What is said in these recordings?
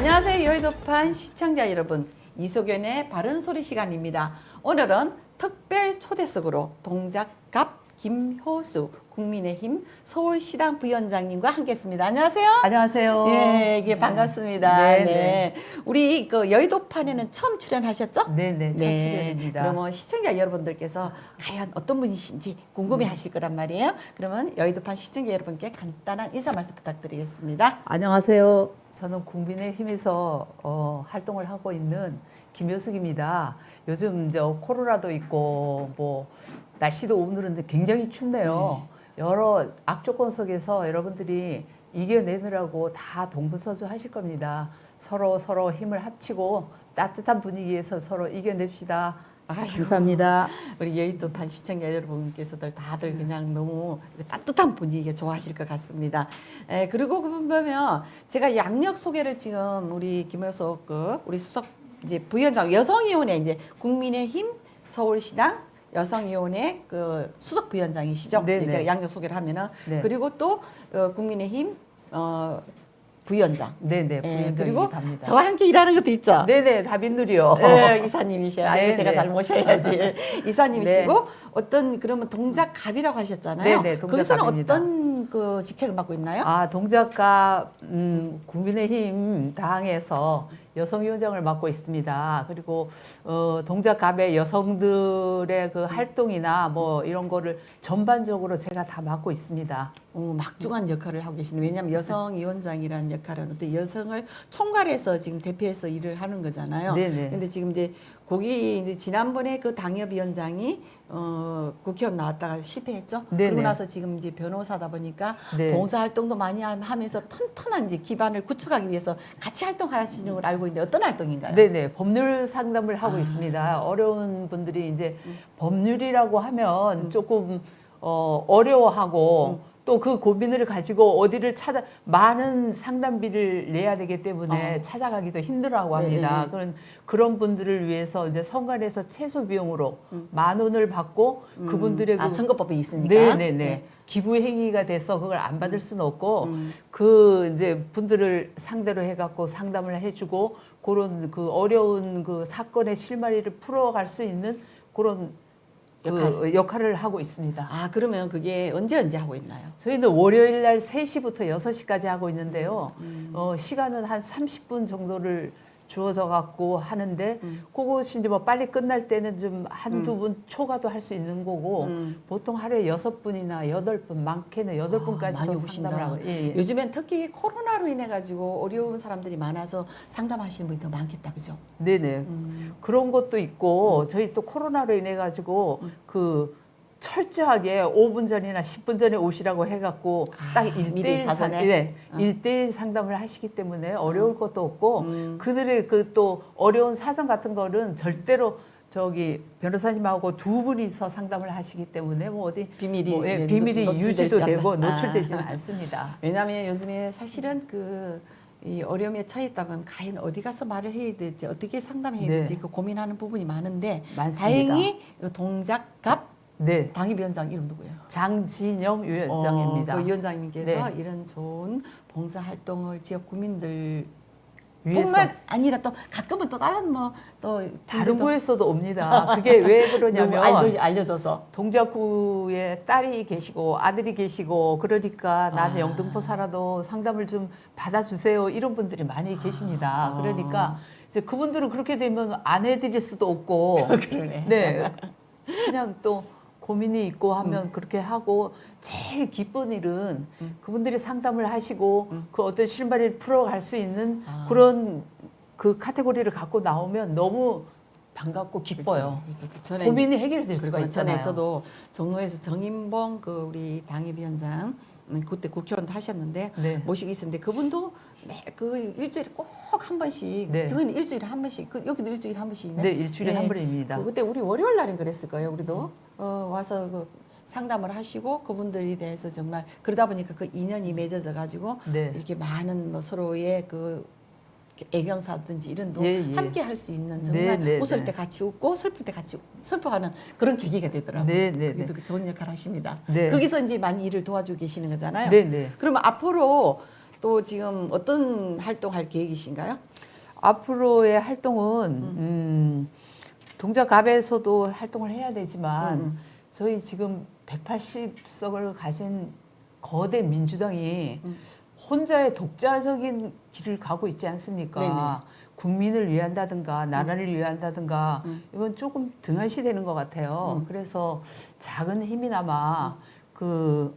안녕하세요. 여의도판 시청자 여러분. 이소견의 바른 소리 시간입니다. 오늘은 특별 초대석으로 동작갑 김효수 국민의힘 서울시당 부위원장님과 함께했습니다. 안녕하세요. 안녕하세요. 예, 이게 반갑습니다. 네, 네, 우리 그 여의도판에는 처음 출연하셨죠? 네 네, 첫 출연입니다. 그러면 시청자 여러분들께서 과연 어떤 분이신지 궁금해하실 거란 말이에요. 그러면 여의도판 시청자 여러분께 간단한 인사 말씀 부탁드리겠습니다. 안녕하세요. 저는 국민의힘에서 어, 활동을 하고 있는 김효숙입니다. 요즘 이제 코로나도 있고 뭐 날씨도 오늘은 굉장히 춥네요. 여러 악조건 속에서 여러분들이 이겨내느라고 다 동부서주 하실 겁니다. 서로 서로 힘을 합치고 따뜻한 분위기에서 서로 이겨냅시다. 아유, 감사합니다. 우리 여의도판 시청자 여러분께서들 다들 그냥 너무 따뜻한 분위기가 좋아하실 것 같습니다. 에, 그리고 그 보면 제가 양력 소개를 지금 우리 김효석 그 우리 수석 이제 부위원장 여성위원회 이제 국민의힘 서울시당 여성위원회 그 수석 부위원장이시죠. 네네. 이제 양력 소개를 하면은 네. 그리고 또 어, 국민의힘 어, 부위원장. 네네, 예, 부위원장이 그리고 답니다. 저와 함께 일하는 것도 있죠. 네네, 다빈누리요. 네, 이사님이셔요. 아니 네, 제가 네. 잘 모셔야지. 이사님이시고 어떤 그러면 동작갑이라고 하셨잖아요. 네, 네, 거기서는 동작갑입니다. 어떤 그 직책을 맡고 있나요? 아, 동작가 음, 국민의힘 당에서 여성위원장을 맡고 있습니다. 그리고 어, 동작갑의 여성들의 그 활동이나 뭐 이런 거를 전반적으로 제가 다 맡고 있습니다. 어, 막중한 역할을 하고 계시는 왜냐하면 여성위원장이라는 역할은 어떤 여성을 총괄해서 지금 대표해서 일을 하는 거잖아요. 네네. 근데 지금 이제 거기 지난번에 그 당협위원장이 어, 국회의원 나왔다가 실패했죠. 네네. 그러고 나서 지금 이제 변호사다 보니까 네. 봉사활동도 많이 함- 하면서 튼튼한 이제 기반을 구축하기 위해서 같이 활동하시는 걸 알고 있는데 어떤 활동인가요? 네네 법률 상담을 하고 아. 있습니다. 어려운 분들이 이제 법률이라고 하면 음. 조금 어, 어려워하고 또 그 고민을 가지고 어디를 찾아 많은 상담비를 내야 되기 때문에 어. 찾아가기도 힘들어하고 합니다. 네. 그런 그런 분들을 위해서 이제 선관에서 최소 비용으로 음. 만 원을 받고 그분들의 아, 그 선거법이 있으니까. 네네네. 네. 기부 행위가 돼서 그걸 안 받을 수는 없고 음. 그 이제 분들을 상대로 해갖고 상담을 해주고 그런 그 어려운 그 사건의 실마리를 풀어갈 수 있는 그런 그 역할 을 하고 있습니다. 아 그러면 그게 언제 언제 하고 있나요? 저희는 월요일 날 3시부터 6시까지 하고 있는데요. 음. 어, 시간은 한 30분 정도를 주어져 갖고 하는데 음. 그것이 이제 뭐 빨리 끝날 때는 좀 한두 분 초과도 할 수 있는 거고 음. 보통 하루에 여섯 분이나 여덟 분 많게는 여덟 아, 분까지도 많이 상담을 오신다. 하고 예, 예. 요즘엔 특히 코로나로 인해 가지고 어려운 사람들이 많아서 상담하시는 분이 더 많겠다, 그죠? 네네 음. 그런 것도 있고 저희 또 코로나로 인해 가지고 그 철저하게 5분 전이나 10분 전에 오시라고 해갖고 아, 딱 미리 일대일 상, 사전에? 네, 어. 일대일 상담을 하시기 때문에 어려울 것도 없고 음. 그들의 그 또 어려운 사정 같은 거는 절대로 저기 변호사님하고 두 분이서 상담을 하시기 때문에 뭐 어디 비밀이 뭐, 예, 네, 비밀이 노- 유지도. 되고 아. 노출되지는 않습니다. 왜냐하면 요즘에 사실은 그. 이 어려움에 처해 있다 보면 과연 어디 가서 말을 해야 될지 어떻게 상담해야 네. 될지 그 고민하는 부분이 많은데 많습니다. 다행히 이 동작갑 네, 당협위원장 이름 누구예요? 장진영 위원장입니다. 어, 그 위원장님께서 네. 이런 좋은 봉사 활동을 지역 국민들 위해서 뿐만 아니라 또 가끔은 또 다른 뭐 또 다른 구에서도 옵니다. 그게 왜 그러냐면 알려 줘서 동작구에 딸이 계시고 아들이 계시고 그러니까 나는 아. 영등포 살아도 상담을 좀 받아주세요 이런 분들이 많이 계십니다. 아. 그러니까 이제 그분들은 그렇게 되면 안 해드릴 수도 없고 그러네. 네 그냥 또 고민이 있고 하면 음. 그렇게 하고 제일 기쁜 일은 그분들이 상담을 하시고 그 어떤 실마리를 풀어갈 수 있는 음. 아. 그런 그 카테고리를 갖고 나오면 너무 반갑고 기뻐요. 그래서 그 전에 고민이 해결될 수가 전에 있잖아요. 저도 종로에서 정인봉 그 우리 당협위원장 음, 그때 국회의원도 하셨는데 네. 모시고 있었는데 그분도 매그 일주일에 꼭 한 번씩 네. 저희는 일주일에 한 번씩 그 여기도 일주일에 한 번씩 있네. 네, 일주일에 예. 한 번입니다. 그 그때 우리 월요일 날인 그랬을 거예요. 우리도 어, 와서 그 상담을 하시고 그분들에 대해서 정말 그러다 보니까 그 인연이 맺어져 가지고 네. 이렇게 많은 뭐 서로의 그 애경사든지 이런 도 예, 예. 함께 할 수 있는 정말 네, 네, 웃을 네. 때 같이 웃고 슬플 때 같이 슬퍼하는 그런 계기가 되더라고요. 네, 네, 네. 좋은 역할 하십니다. 네. 거기서 이제 많이 일을 도와주고 계시는 거잖아요. 네, 네. 그러면 앞으로 또 지금 어떤 활동할 계획이신가요? 앞으로의 활동은 음, 동작갑에서도 활동을 해야 되지만 음. 저희 지금 180석을 가진 거대 민주당이 음. 혼자의 독자적인 길을 가고 있지 않습니까? 네네. 국민을 위한다든가 나라를 위한다든가 음. 이건 조금 등한시 되는 것 같아요. 그래서 작은 힘이나마 그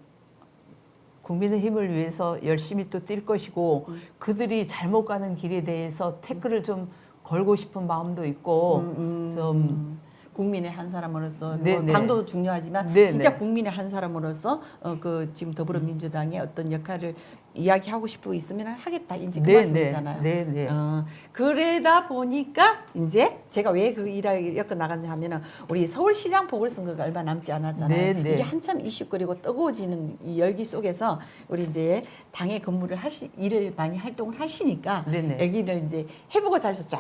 국민의 힘을 위해서 열심히 또 뛸 것이고 음. 그들이 잘못 가는 길에 대해서 태클을 좀 걸고 싶은 마음도 있고 음, 음, 좀 국민의 한 사람으로서 네, 뭐 네. 당도 중요하지만 네, 진짜 네. 국민의 한 사람으로서 어, 그 지금 더불어민주당의 어떤 역할을 이야기하고 싶고 있으면 하겠다 이제 그 말씀이잖아요. 네, 네. 어, 그러다 보니까 이제 제가 왜 그 일을 엮어 나갔냐 하면은 우리 서울시장 보궐선거가 얼마 남지 않았잖아요. 네, 네. 이게 한참 이슈거리고 뜨거워지는 이 열기 속에서 우리 이제 당의 근무를 하시 일을 많이 활동을 하시니까 네, 네. 여기를 이제 해보고자 해서 쫙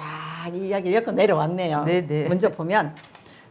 이야기를 엮어 내려왔네요. 네, 네. 먼저 보면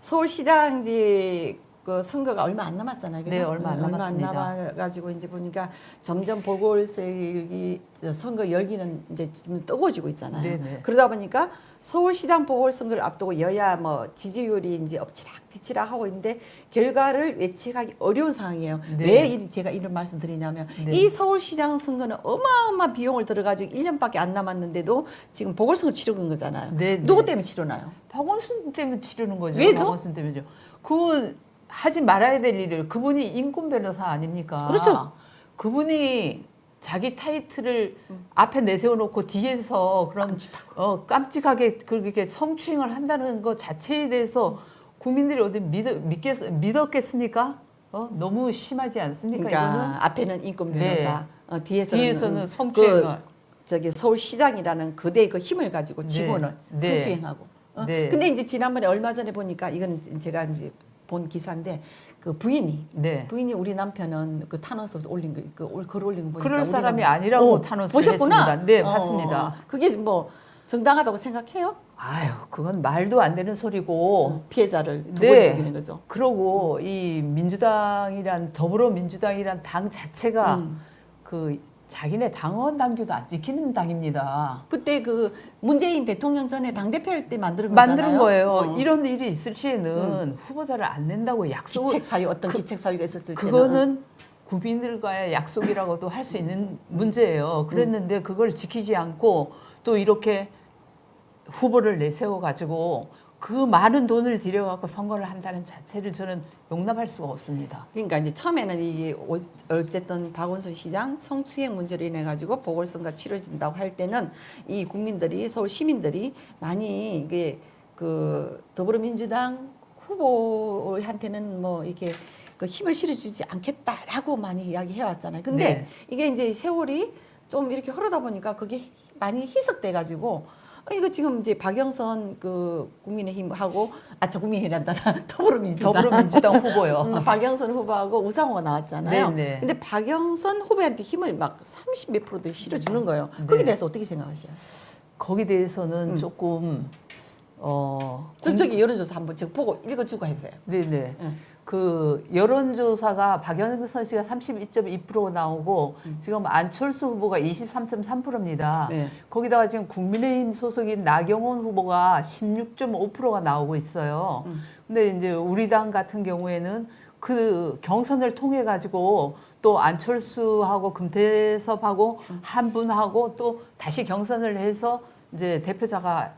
서울시장 이제 그 선거가 얼마 안 남았잖아요. 그래서 네, 얼마 안 남았습니다. 남아가지고 이제 보니까 점점 보궐선거 선거 열기는 이제 좀 뜨거워지고 있잖아요. 네, 네. 그러다 보니까 서울시장 보궐선거를 앞두고 여야 뭐 지지율이 이제 엎치락 뒤치락 하고 있는데 결과를 예측하기 어려운 상황이에요. 네. 왜 이- 제가 이런 말씀 드리냐면 네. 이 서울시장 선거는 어마어마한 비용을 들어가지고 1년밖에 안 남았는데도 지금 보궐선거 치르는 거잖아요. 네, 네. 누구 때문에 치르나요? 박원순 때문에 치르는 거죠. 왜죠? 박원순 때문에죠. 그 하지 말아야 될 일을 그분이 인권 변호사 아닙니까? 그렇죠. 그분이 자기 타이틀을 앞에 내세워놓고 뒤에서 그런 깜찍하고. 어, 깜찍하게 그렇게 성추행을 한다는 것 자체에 대해서 국민들이 어디 믿, 믿겠, 믿었겠습니까? 어? 너무 심하지 않습니까? 그러니까 이거는 앞에는 인권 네. 변호사, 어, 뒤에서는, 뒤에서는 그 성추행을 저기 서울시장이라는 그대의 그 힘을 가지고 네. 직원을 네. 성추행하고. 어? 네. 근데 이제 지난번에 얼마 전에 보니까 이거는 제가 이제 본 기사인데 그 부인이 네. 부인이 우리 남편은 그 탄원서 올린 거, 그글 올린 거 보니까 그럴 사람이 뭐- 아니라고 어, 탄원서를 보셨구나? 했습니다. 네, 어, 봤습니다. 그게 뭐 정당하다고 생각해요? 아유, 그건 말도 안 되는 소리고 피해자를 두번 네. 죽이는 거죠. 그러고 이 민주당이란 더불어민주당이란 당 자체가 음. 그 자기네 당원 당규도 안 지키는 당입니다. 그때 그 문재인 대통령 전에 당 대표 할 때 만든 거잖아요. 만드는 거예요. 어. 이런 일이 있을 시에는 후보자를 안 낸다고 약속을 기책 사유 어떤 그- 기책 사유가 있었을 때는 그거는 국민들과의 약속이라고도 할 수 있는 문제예요. 그랬는데 그걸 지키지 않고 또 이렇게 후보를 내세워 가지고 그 많은 돈을 들여갖고 선거를 한다는 자체를 저는 용납할 수가 없습니다. 그러니까 이제 처음에는 이게 오- 어쨌든 박원순 시장 성추행 문제로 인해 가지고 보궐선거 치러진다고 할 때는 이 국민들이 서울 시민들이 많이 이게 그 더불어민주당 후보한테는 뭐 이렇게 그 힘을 실어주지 않겠다라고 많이 이야기해 왔잖아요. 근데 네. 이게 이제 세월이 좀 이렇게 흐르다 보니까 그게 많이 희석돼 가지고 어, 이거 지금 이제 박영선 그 국민의힘하고 아저 국민의힘이란다 더불어민주당 더불어민주당 후보요. 음, 박영선 후보하고 우상호가 나왔잖아요. 네, 네. 근데 박영선 후보한테 힘을 막 30몇 프로도 실어주는 거예요. 거기에 네. 대해서 어떻게 생각하세요? 거기 대해서는 음. 조금 어 저쪽에 여론조사 한번 제가 보고 읽어주고 하세요. 네네. 응. 그 여론조사가 박영선 씨가 32.2%가 나오고 지금 안철수 후보가 23.3%입니다. 네. 거기다가 지금 국민의힘 소속인 나경원 후보가 16.5%가 나오고 있어요. 음. 근데 이제 우리 당 같은 경우에는 그 경선을 통해 가지고 또 안철수하고 금태섭하고 한 분하고 또 다시 경선을 해서 이제 대표자가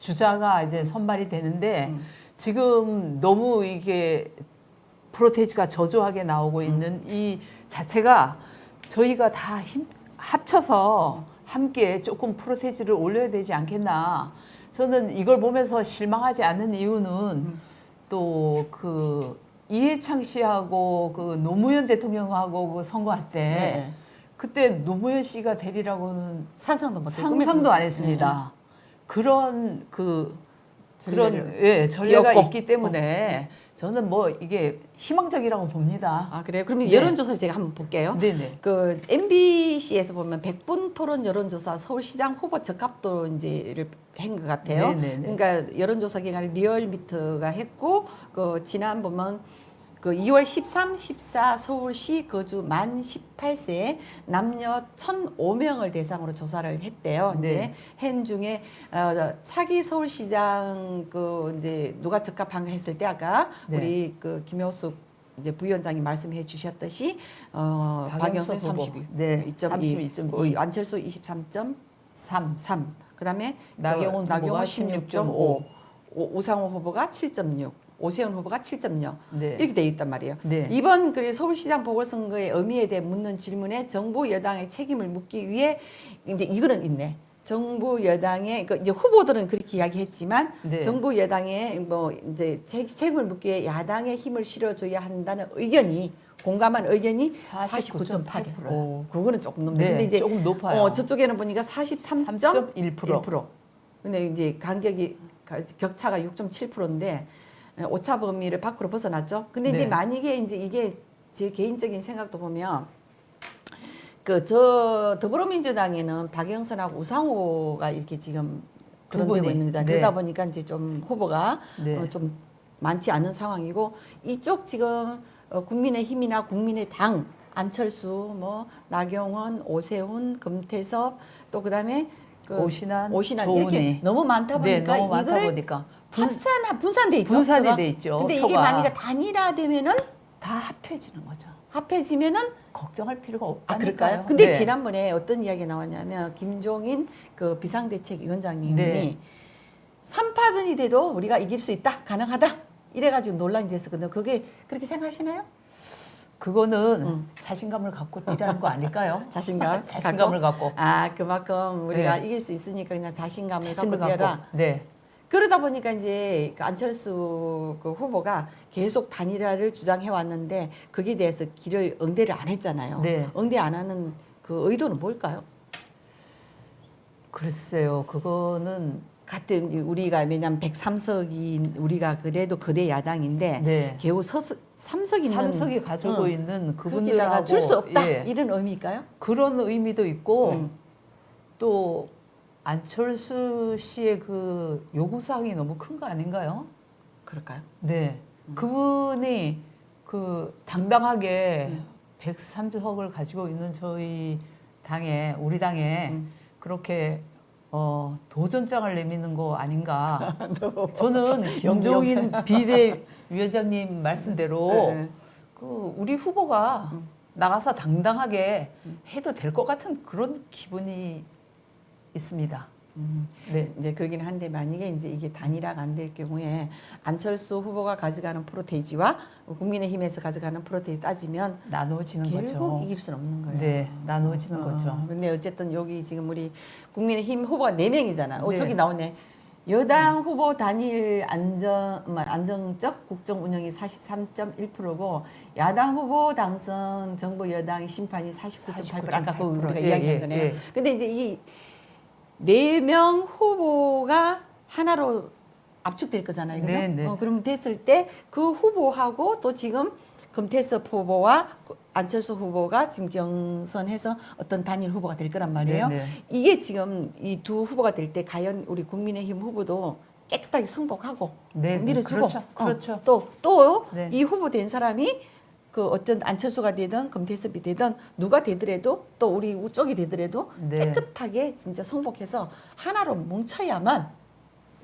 주자가 이제 선발이 되는데 음. 지금 너무 이게 프로테이지가 저조하게 나오고 있는 이 자체가 저희가 다 힘, 합쳐서 함께 조금 프로테이지를 올려야 되지 않겠나. 저는 이걸 보면서 실망하지 않는 이유는 또 그 이해창 씨하고 그 노무현 대통령하고 그 선거할 때 네. 그때 노무현 씨가 되리라고는 상상도 못 상상도 안 했습니다. 그런 그 그런 네. 예, 전례가. 있기 때문에 저는 뭐 이게 희망적이라고 봅니다. 아 그래요? 그러면 네. 여론조사 제가 한번 볼게요. 네네. 그 MBC에서 보면 100분 토론 여론조사 서울시장 후보 적합도 이제를 한 것 같아요. 네네네. 그러니까 여론조사 기관이 리얼미터가 했고 그 지난 보면 그 2월 13, 14 서울시 거주 만 18세 남녀 1,005명을 대상으로 조사를 했대요. 네. 이제 한 중에 어, 차기 서울시장 그 이제 누가 적합한가 했을 때 아까 네. 우리 그 김효숙 이제 부위원장이 말씀해 주셨듯이 어 박영선 박영선 후보. 32, 네, 2.2, 32.2. 그 안철수 23.3, 3. 그다음에 나경원 그 후보가 16.5, 16.5. 오상호 후보가 7.6, 오세훈 후보가 7.0 네. 이렇게 돼 있단 말이에요. 네. 이번 그 서울시장 보궐선거의 의미에 대해 묻는 질문에 정부 여당의 책임을 묻기 위해 이제 이거는 있네. 정부 여당의 그 이제 후보들은 그렇게 이야기했지만 네. 정부 여당의 뭐 이제 책- 책임을 묻기 위해 야당의 힘을 실어줘야 한다는 의견이 공감한 의견이 49.8. 49.8%. 오, 그거는 조금 넘네. 네, 근데 이제 조금 높아요. 어, 저쪽에는 보니까 43.1%. 3.1%. 근데 이제 간격이 가- 격차가 6.7%인데 오차 범위를 밖으로 벗어났죠. 근데 이제 네. 만약에 이제 이게 제 개인적인 생각도 보면 그 저 더불어민주당에는 박영선하고 우상호가 이렇게 지금 두 거론되고 분이. 있는 거잖아요. 네. 그러다 보니까 이제 좀 후보가 네. 어, 좀 많지 않은 상황이고 이쪽 지금 어, 국민의힘이나 국민의당 안철수 뭐 나경원 오세훈 금태섭 또 그다음에 그 오신환, 오신환. 이렇게 너무 많다 네, 보니까 너무 많다 이거를 보니까 분, 합산 분산돼 있죠. 분산이 표가. 돼 있죠, 근데 이게 표가. 만약에 단일화되면은 다 합해지는 거죠. 합해지면은 걱정할 필요가 아 없다니까요. 그럴까요? 근데 네. 지난번에 어떤 이야기 나왔냐면 김종인 그 비상대책위원장님이 네. 삼파전이 돼도 우리가 이길 수 있다 가능하다 이래가지고 논란이 됐었거든요. 그게 그렇게 생각하시나요? 그거는 음. 자신감을 갖고 뛰라는 거 아닐까요? 자신감 자신감을 갖고 아 그만큼 우리가 네. 이길 수 있으니까 그냥 자신감을 자신을 갖고 뛰어라. 네. 그러다 보니까 이제 그 안철수 그 후보가 계속 단일화를 주장해 왔는데 거기에 대해서 길을 응대를 안 했잖아요. 네. 응대 안 하는 그 의도는 뭘까요? 글쎄요. 그거는 같은 우리가 왜냐하면 103석이 우리가 그래도 거대 야당인데 네. 겨우 서석, 3석 있는 삼석이 가지고 응. 있는 거기다가 그분들하고 줄수 없다 예, 이런 의미일까요? 그런 의미도 있고 음. 또 안철수 씨의 그 요구 사항이 너무 큰 거 아닌가요? 그럴까요? 네. 그분이 그 당당하게 103석을 가지고 있는 저희 당에 우리 당에 음. 그렇게 어, 도전장을 내미는 거 아닌가. 저는 김종인 비대위원장님 말씀대로 네. 그 우리 후보가 나가서 당당하게 해도 될 것 같은 그런 기분이 있습니다. 음. 네. 이제 그러긴 한데 만약에 이제 이게 단일화가 안 될 경우에 안철수 후보가 가져가는 프로테이지와 국민의힘에서 가져가는 프로테이지 따지면 나누어지는 결국 거죠. 이길 수는 없는 거예요. 네, 나누어지는 거죠. 근데 어쨌든 여기 지금 우리 국민의힘 후보가 네 명이잖아. 어, 네. 저기 나오네. 여당 후보 단일 안정 뭐, 안정적 국정 운영이 43.1%고 야당 후보 당선 정부 여당의 심판이 49.8% 아까 그 우리가 예, 이야기한 예, 거네요. 예. 근데 이제 이 네 명 후보가 하나로 압축될 거잖아요. 그죠? 네, 네. 어, 그럼 됐을 때 그 후보하고 또 지금 금태섭 후보와 안철수 후보가 지금 경선해서 어떤 단일 후보가 될 거란 말이에요. 네, 네. 이게 지금 이 두 후보가 될 때 과연 우리 국민의힘 후보도 깨끗하게 승복하고 네, 네, 밀어주고 그렇죠, 그렇죠. 또또 네. 이 후보 된 사람이 그 어떤 안철수가 되든 금태섭이 되든 누가 되더라도 또 우리 쪽이 되더라도 네. 깨끗하게 진짜 승복해서 하나로 뭉쳐야만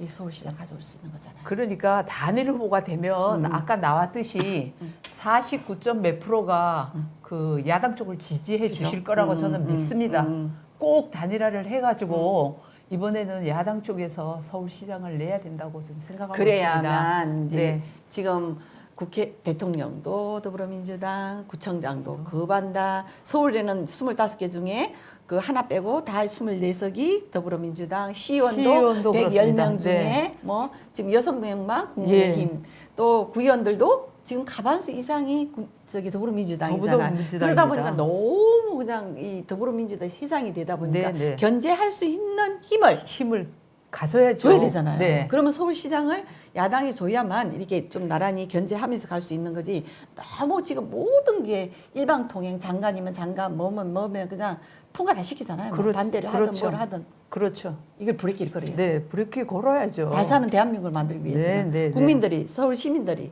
이 서울시장 가져올 수 있는 거잖아요. 그러니까 단일 후보가 되면 음. 아까 나왔듯이 49점 몇 프로가 그 야당 쪽을 지지해 그죠? 주실 거라고 음, 저는 음, 믿습니다. 음. 꼭 단일화를 해가지고 이번에는 야당 쪽에서 서울시장을 내야 된다고 저는 생각하고 있습니다. 그래야만 이제 네. 지금 국회 대통령도 더불어민주당, 구청장도 음. 그반다 서울에는 25개 중에 그 하나 빼고 다 24석이 더불어민주당, 시의원도, 시의원도 110명 그렇습니다. 중에 네. 뭐 지금 6명만 국민의힘 또 구의원들도 지금 가반수 이상이 구- 저기 더불어민주당이잖아요. 더불어민주당입니다. 그러다 보니까 너무 그냥 이 더불어민주당 세상이 되다 보니까 네, 네. 견제할 수 있는 힘을 힘을 가져야죠. 줘야 되잖아요. 네. 그러면 서울시장을 야당이 줘야만 이렇게 좀 나란히 견제하면서 갈 수 있는 거지. 너무 지금 모든 게 일방통행 장관이면 장관, 뭐면 뭐면 그냥 통과 다 시키잖아요. 뭐 그렇- 반대를 하든 그렇죠. 뭘 하든 그렇죠. 이걸 브레이크를 걸어야죠. 네, 브레이크 걸어야죠. 잘 사는 대한민국을 만들기 위해서는 네, 네, 네. 국민들이 서울 시민들이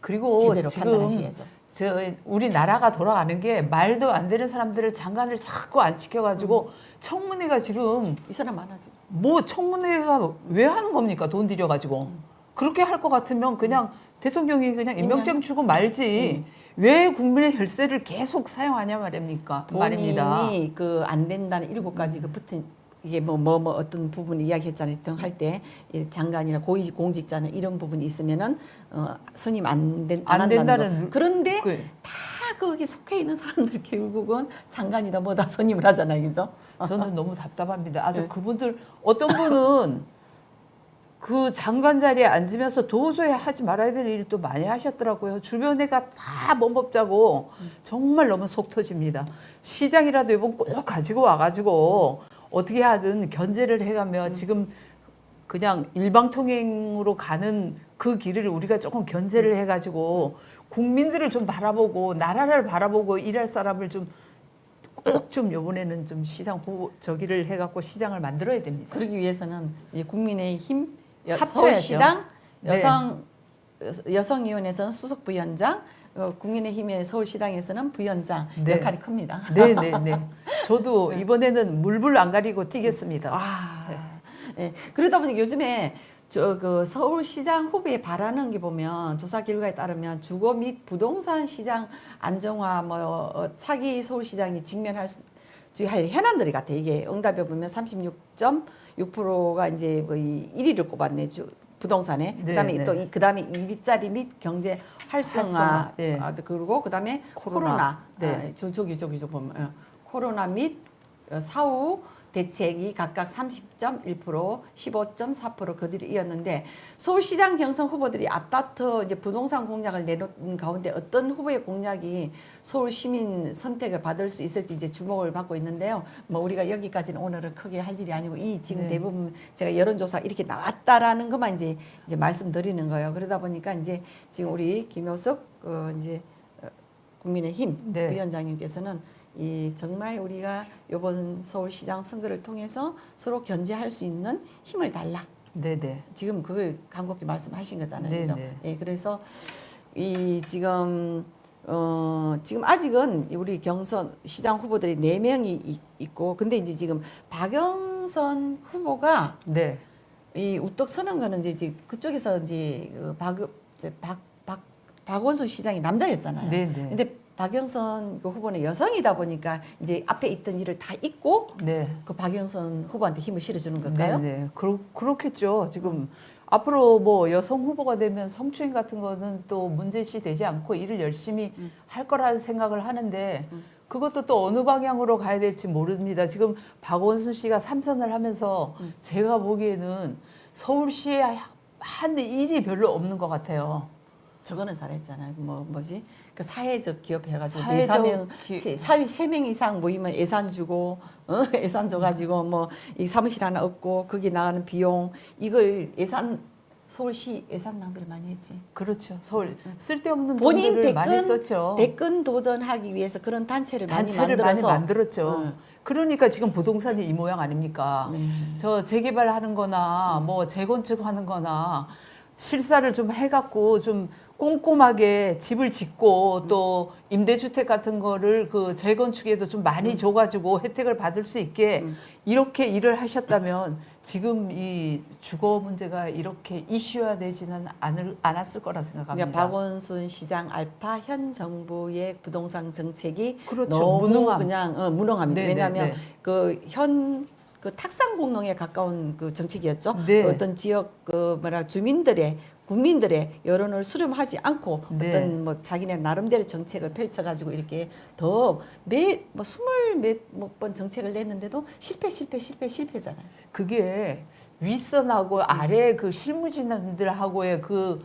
그리고 제대로 지금 판단하셔야죠. 저 우리 나라가 돌아가는 게 말도 안 되는 사람들을 장관을 자꾸 안 지켜가지고 청문회가 지금 이 사람 많아지. 뭐 청문회가 왜 하는 겁니까? 돈 들여가지고. 그렇게 할 것 같으면 그냥 대통령이 그냥 임명장 주고 말지. 왜 국민의 혈세를 계속 사용하냐 말입니까? 말입니다. 본인이 그 안 된다는 일곱 가지 그 붙은 이게 뭐뭐 뭐 어떤 부분 이야기했잖아요. 할때 장관이나 고위 공직자는 이런 부분이 있으면은 어, 선임 안된안 안 된다는 거. 그런데 그- 다 거기 속해 있는 사람들 결국은 장관이다 뭐다 선임을 하잖아요, 그죠? 저는 너무 답답합니다. 아주 네. 그분들 어떤 분은 그 장관 자리에 앉으면서 도저히 하지 말아야 될 일을 또 많이 하셨더라고요. 주변에가 다 범법자고 정말 너무 속 터집니다. 시장이라도 이번 꼭 가지고 와가지고 어떻게 하든 견제를 해가며 지금 그냥 일방통행으로 가는 그 길을 우리가 조금 견제를 해가지고 국민들을 좀 바라보고 나라를 바라보고 일할 사람을 좀 꼭좀 이번에는 좀 시장 후보 저기를 해갖고 시장을 만들어야 됩니다. 그러기 위해서는 국민의힘 여- 합쳐야죠. 서울시당 네. 여성 여성위원회에서는 수석 부위원장, 어, 국민의힘의 서울시당에서는 부위원장 네. 역할이 큽니다. 네, 네, 네. 저도 이번에는 물불 안 가리고 뛰겠습니다. 아, 예. 그러다 보니 요즘에 저그 서울시장 후보에 바라는 게 보면 조사 결과에 따르면 주거 및 부동산 시장 안정화 뭐 어, 차기 서울시장이 직면할 수 주할 현안들이 같아. 이게 응답에 보면 36.6%가 이제 거의 1위를 꼽았네. 주 부동산에. 네, 그다음에 네. 또 이 그다음에 일자리 및 경제 활성화. 활성화, 예. 아, 그리고 그다음에 코로나. 코로나. 네. 아, 저 저기 저기 저 보면 어, 코로나 및 어, 사후 대책이 각각 30.1%, 15.4% 그들이 이었는데 서울시장 경선 후보들이 앞다퉈 이제 부동산 공약을 내놓은 가운데 어떤 후보의 공약이 서울 시민 선택을 받을 수 있을지 이제 주목을 받고 있는데요. 뭐 우리가 여기까지는 오늘은 크게 할 일이 아니고 이 지금 네. 대부분 제가 여론조사 이렇게 나왔다라는 것만 이제 이제 말씀드리는 거예요. 그러다 보니까 이제 지금 우리 김효석 어 이제 어, 국민의힘 네. 위원장님께서는 이 정말 우리가 이번 서울시장 선거를 통해서 서로 견제할 수 있는 힘을 달라. 네, 네. 지금 그걸 간곡히 말씀하신 거잖아요. 네, 그죠? 네. 예, 그래서 이 지금 어 지금 아직은 우리 경선 시장 후보들이 네 명이 있고 근데 이제 지금 박영선 후보가 네. 이 우떡 서는 거는 이제, 이제 그쪽에서 이제 그 박, 이제 박, 박, 박원순 시장이 남자였잖아요. 네, 네. 근데 박영선 그 후보는 여성이다 보니까 이제 앞에 있던 일을 다 잊고 네. 그 박영선 후보한테 힘을 실어주는 걸까요? 네, 네. 그렇, 그렇겠죠. 지금 앞으로 뭐 여성 후보가 되면 성추행 같은 거는 또 문제시 되지 않고 일을 열심히 음. 할 거라는 생각을 하는데 그것도 또 어느 방향으로 가야 될지 모릅니다. 지금 박원순 씨가 삼선을 하면서 음. 제가 보기에는 서울시에 한 일이 별로 없는 것 같아요. 저거는 잘했잖아요. 뭐 뭐지? 그 사회적 기업 해가지고 네 사명 기- 세명 이상 모이면 예산 주고 어? 예산 줘가지고 뭐 이 사무실 하나 얻고 거기 나가는 비용 이걸 예산 서울시 예산 낭비를 많이 했지. 그렇죠. 서울 쓸데없는 본인 돈들을 많이 썼죠. 대권 도전하기 위해서 그런 단체를, 단체를 많이 만들었죠. 응. 그러니까 지금 부동산이 이 모양 아닙니까? 네. 저 재개발하는 거나 뭐 재건축하는 거나 실사를 좀 해갖고 좀 꼼꼼하게 집을 짓고 또 임대주택 같은 거를 그 재건축에도 좀 많이 줘가지고 혜택을 받을 수 있게 이렇게 일을 하셨다면 지금 이 주거 문제가 이렇게 이슈화 되지는 않을, 않았을 거라 생각합니다. 그러니까 박원순 시장 알파 현 정부의 부동산 정책이 그렇죠. 너무 무능함. 그냥 어, 무능함이죠. 네, 왜냐하면 네, 네. 그현 그 탁상 공농에 가까운 그 정책이었죠. 네. 그 어떤 지역 그 뭐라 주민들의 국민들의 여론을 수렴하지 않고 네. 어떤 뭐 자기네 나름대로 정책을 펼쳐가지고 이렇게 더내뭐 스물 몇 번 정책을 냈는데도 실패 실패 실패 실패잖아요. 그게 윗선하고 아래 그 실무진들하고의 그,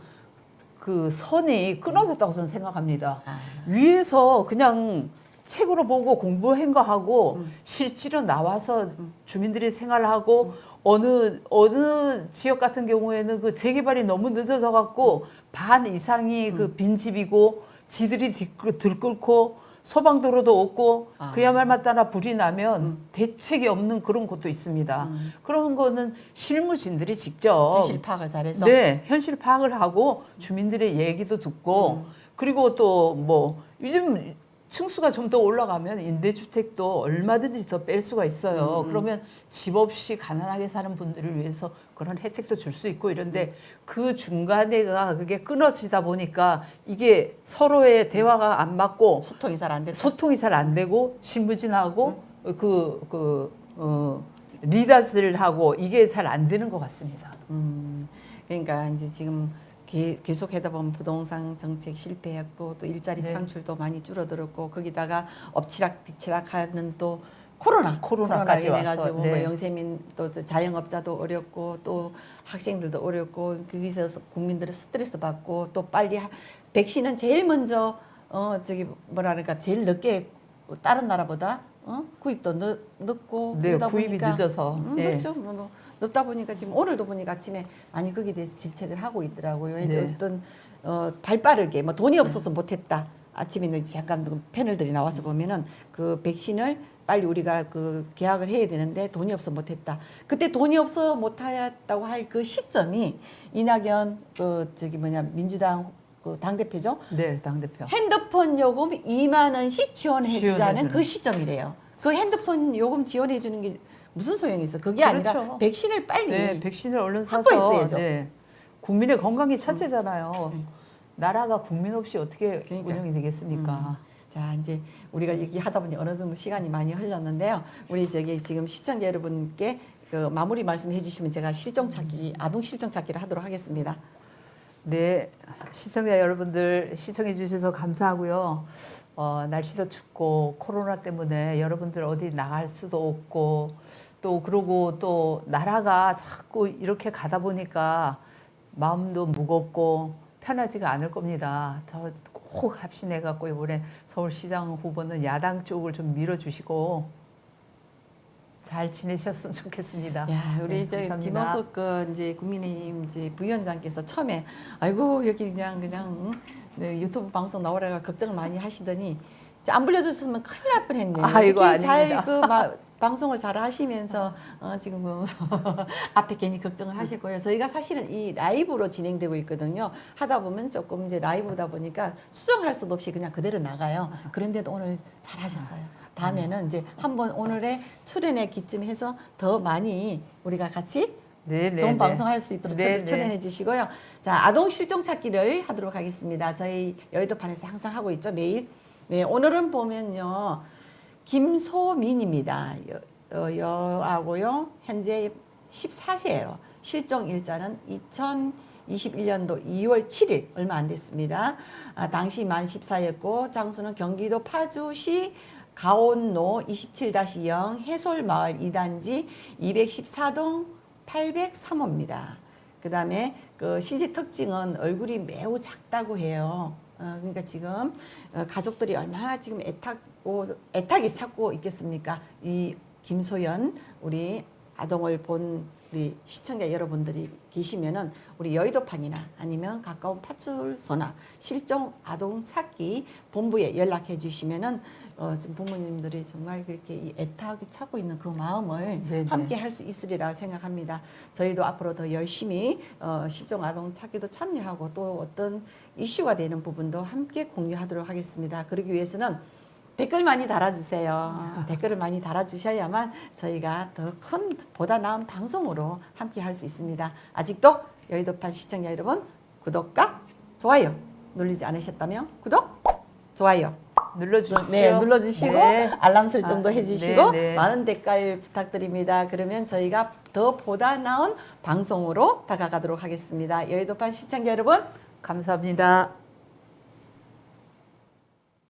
그 선이 끊어졌다고 저는 생각합니다. 아. 위에서 그냥 책으로 보고 공부한 거 하고 실제로 나와서 주민들이 생활하고 어느 어느 지역 같은 경우에는 그 재개발이 너무 늦어져 갖고 반 이상이 그 빈집이고 지들이 들끓- 들끓고 소방도로도 없고 아. 그야말로 따라 불이 나면 대책이 없는 그런 곳도 있습니다. 음. 그런 거는 실무진들이 직접 현실 파악을 잘해서 네, 현실 파악을 하고 주민들의 얘기도 듣고 그리고 또 뭐 요즘 층수가 좀 더 올라가면 임대주택도 얼마든지 더 뺄 수가 있어요. 그러면 집 없이 가난하게 사는 분들을 위해서 그런 혜택도 줄 수 있고 이런데 그 중간에가 그게 끊어지다 보니까 이게 서로의 대화가 안 맞고 소통이 잘안 돼서 소통이 잘 안 되고 신부진하고 그, 그, 어, 리더들하고 이게 잘 안 되는 것 같습니다. 음, 그러니까 이제 지금 계, 계속 하다 보면 부동산 정책 실패했고 또 일자리 네. 상출도 많이 줄어들었고 거기다가 엎치락뒤치락하는 또 코로나 코로나까지 인해가지고 네. 뭐 영세민 또 자영업자도 어렵고 또 학생들도 어렵고 거기서 국민들은 스트레스 받고 또 빨리 하- 백신은 제일 먼저 어 저기 뭐라 그러니까 제일 늦게 다른 나라보다 어 구입도 늦, 늦고 네, 그러다 구입이 보니까 늦어서. 음, 네. 늦죠. 뭐, 뭐 늦다 보니까 지금 오늘도 보니까 아침에 많이 거기에 대해서 질책을 하고 있더라고요. 네. 어떤 어, 발빠르게 뭐 돈이 없어서 못했다. 아침에 는 잠깐 그 패널들이 나와서 보면은 그 백신을 빨리 우리가 그 계약을 해야 되는데 돈이 없어 못했다. 그때 돈이 없어 못하였다고 할 그 시점이 이낙연 그 저기 뭐냐 민주당 그당 대표죠. 네, 당 대표. 핸드폰 요금 2만 원씩 지원해 주자는. 그 시점이래요. 그 핸드폰 요금 지원해 주는 게 무슨 소용이 있어? 그게 그렇죠. 아니라 백신을 빨리 네, 백신을 얼른 사서. 네, 국민의 건강이 첫째잖아요. 음. 나라가 국민 없이 어떻게 그러니까. 운영이 되겠습니까? 자 이제 우리가 얘기하다 보니 어느 정도 시간이 많이 흘렀는데요. 우리 저기 지금 시청자 여러분께 그 마무리 말씀해 주시면 제가 실종 찾기 아동 실종 찾기를 하도록 하겠습니다. 네, 시청자 여러분들 시청해 주셔서 감사하고요. 어, 날씨도 춥고 코로나 때문에 여러분들 어디 나갈 수도 없고 또 그러고 또 나라가 자꾸 이렇게 가다 보니까 마음도 무겁고 편하지가 않을 겁니다. 저 꼭 합신해 갖고 이번에 서울시장 후보는 야당 쪽을 좀 밀어주시고 잘 지내셨으면 좋겠습니다. 야, 우리 네, 이제. 김원석 그 이제 국민의힘 이제 부위원장께서 처음에 아이고 여기 그냥 그냥 응? 네, 유튜브 방송 나오라가 걱정을 많이 하시더니 안 불려줬으면 큰일 날 뻔했네요. 아이고, 이렇게 아닙니다. 잘그 방송을 잘 하시면서 어, 지금 그 앞에 괜히 걱정을 하실 거예요. 저희가 사실은 이 라이브로 진행되고 있거든요. 하다 보면 조금 이제 라이브다 보니까 수정할 수도 없이 그냥 그대로 나가요. 그런데도 오늘 잘 하셨어요. 다음에는 이제 한번 오늘의 출연의 기쯤 해서 더 많이 우리가 같이 네, 네, 좋은 네. 방송할 수 있도록 네, 출- 출연해 주시고요. 자, 아동 실종 찾기를 하도록 하겠습니다. 저희 여의도판에서 항상 하고 있죠, 매일. 네, 오늘은 보면요. 김소민입니다. 여, 어, 여하고요. 현재 14세예요. 실종 일자는 2021년도 2월 7일 얼마 안 됐습니다. 아, 당시 만 14였고 장소는 경기도 파주시 가온로 27-0 해솔마을 2단지 214동 803호입니다. 그 다음에 그 신체 특징은 얼굴이 매우 작다고 해요. 어, 그러니까 지금 어, 가족들이 얼마나 지금 애타고 애타게 찾고 있겠습니까? 이 김소연 우리 아동을 본 우리 시청자 여러분들이 계시면은 우리 여의도판이나 아니면 가까운 파출소나 실종 아동 찾기 본부에 연락해 주시면은 어, 지금 부모님들이 정말 그렇게 이 애타게 찾고 있는 그 마음을 네네. 함께 할 수 있으리라 생각합니다. 저희도 앞으로 더 열심히 어, 실종 아동 찾기도 참여하고 또 어떤 이슈가 되는 부분도 함께 공유하도록 하겠습니다. 그러기 위해서는 댓글 많이 달아주세요. 댓글을 많이 달아주셔야만 저희가 더 큰 보다 나은 방송으로 함께 할 수 있습니다. 아직도 여의도판 시청자 여러분 구독과 좋아요 누르지 않으셨다면 구독, 좋아요 눌러주십시오. 네, 눌러주시고 네. 알람 설정도 아, 해주시고 네, 네. 많은 댓글 부탁드립니다. 그러면 저희가 더 보다 나은 방송으로 다가가도록 하겠습니다. 여의도판 시청자 여러분 감사합니다.